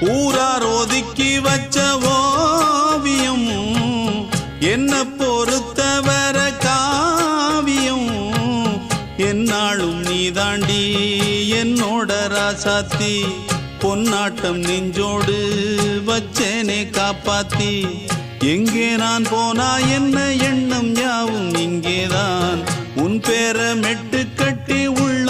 ஊரார் ஒதுக்கி வச்ச ஓவியம் என்ன பொறுத்தவர காவியம். என்னாலும் நீ தாண்டி என்னோட ராசாத்தி பொன்னாட்டம் நெஞ்சோடு வச்சேனே காப்பாத்தி. எங்கே நான் போனா என்ன எண்ணம் யாவும் இங்கேதான். உன் பேர மெட்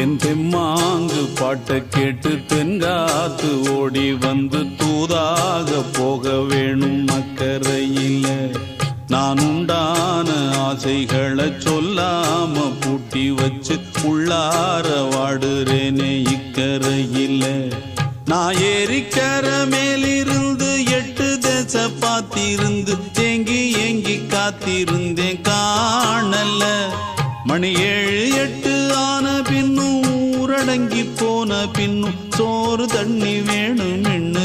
என் தெம்மாங்கு பாட்டை கேட்டு தென்காத்து ஓடி வந்து தூதாக போக வேணும் அக்கறையில. நான் உண்டான ஆசைகளை சொல்லாம பூட்டி வச்சு உள்ளார வாடுறேனே இக்கரையில் நான் ஏறிக்கர மேலிருந்து எட்டு தேச பார்த்திருந்து ஏங்கி ஏங்கி காத்திருந்தேன் காணல. மணி ஏழு எட்டு அடங்கி போன பின்னும் சோறு தண்ணி வேணும் இன்னு